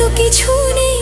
তো কিছু নেই।